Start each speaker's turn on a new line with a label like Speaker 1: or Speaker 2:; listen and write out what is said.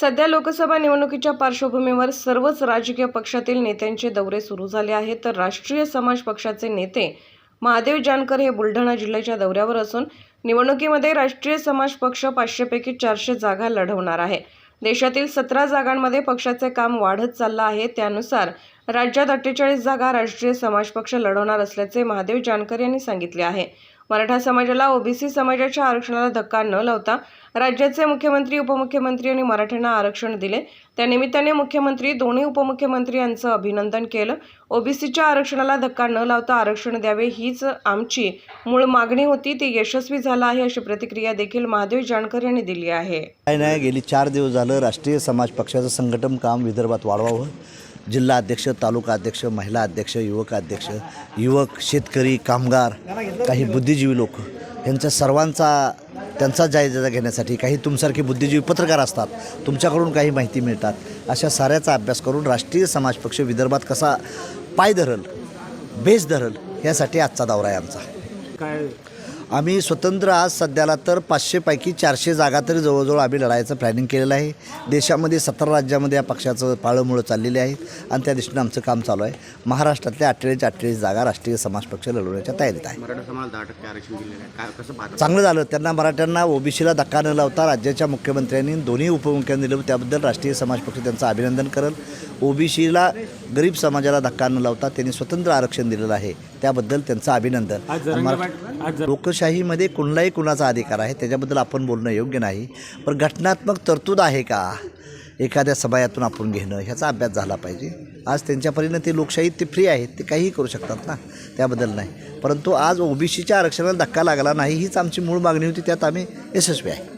Speaker 1: सध्या लोकसभा निवडणुकीच्या पार्श्वभूमीवर सर्वच राजकीय पक्षातील नेत्यांचे दौरे सुरू झाले आहेत. तर राष्ट्रीय समाज पक्षाचे नेते महादेव जानकर हे बुलढाणा जिल्ह्याच्या दौऱ्यावर असून निवडणुकीमध्ये राष्ट्रीय समाज पक्ष पाचशेपैकी चारशे जागा लढवणार आहे. देशातील सतरा जागांमध्ये पक्षाचे काम वाढत चाललं आहे. त्यानुसार राज्यात अठ्ठेचाळीस जागा राष्ट्रीय समाज पक्ष लढवणार असल्याचे महादेव जानकर यांनी सांगितले आहे. मराठा समाजाला ओबीसी समाजाच्या आरक्षणाला धक्का न लावता राज्याचे मुख्यमंत्री उपमुख्यमंत्री आणि मराठ्यांना आरक्षण दिले. त्यानिमित्ताने मुख्यमंत्री दोन्ही उपमुख्यमंत्री यांचं अभिनंदन केलं. ओबीसीच्या आरक्षणाला धक्का न लावता आरक्षण द्यावे हीच आमची मूळ मागणी होती. ती यशस्वी झाला आहे अशी प्रतिक्रिया देखील महादेव जानकर यांनी दिली आहे.
Speaker 2: काय नाही गेली चार दिवस झालं राष्ट्रीय समाज पक्षाचं संघटन काम विदर्भात वाढवावं. जिल्हा अध्यक्ष तालुका अध्यक्ष महिला अध्यक्ष युवक अध्यक्ष युवक शेतकरी कामगार काही बुद्धिजीवी लोक यांचा सर्वांचा त्यांचा जायजा घेण्यासाठी काही तुमसारखे बुद्धिजीवी पत्रकार असतात. तुमच्याकडून काही माहिती मिळतात. अशा साऱ्याचा अभ्यास करून राष्ट्रीय समाज पक्ष विदर्भात कसा पाय धरल बेस धरल यासाठी आजचा दौरा आहे आमचा.
Speaker 3: काय
Speaker 2: आम्ही स्वतंत्र आज सध्याला तर पाचशेपैकी चारशे जागा तरी जवळजवळ आम्ही लढायचं प्लॅनिंग केलेलं आहे. देशामध्ये सतरा राज्यामध्ये या पक्षाचं पाळंमुळं चाललेली आहेत आणि त्या दृष्टीनं आमचं काम चालू आहे. महाराष्ट्रातल्या अठ्ठेचाळीस अठ्ठेचाळीस जागा राष्ट्रीय समाज पक्ष लढवण्याच्या तयारीत आहे. चांगलं झालं. त्यांना मराठ्यांना ओबीसीला धक्का न लावता राज्याच्या मुख्यमंत्र्यांनी दोन्ही उपमुख्यमंत्री दिलं त्याबद्दल राष्ट्रीय समाज पक्ष त्यांचं अभिनंदन करेल. ओबीसीला गरीब समाजाला धक्का न लावता त्यांनी स्वतंत्र आरक्षण दिलेलं आहे. त्याबद्दल त्यांचं अभिनंदन. लोकशाहीमध्ये कुणालाही कुणाचा अधिकार आहे त्याच्याबद्दल आपण बोलणं योग्य नाही. पण घटनात्मक तरतूद आहे का? एखाद्या सभायातून आपण घेणं ह्याचा अभ्यास झाला पाहिजे. आज त्यांच्या परीनं ते लोकशाहीत ते फ्री आहेत ते काहीही करू शकतात ना? त्याबद्दल नाही. परंतु आज ओबीसीच्या आरक्षणाला धक्का लागला नाही हीच आमची मूळ मागणी होती त्यात आम्ही यशस्वी आहे.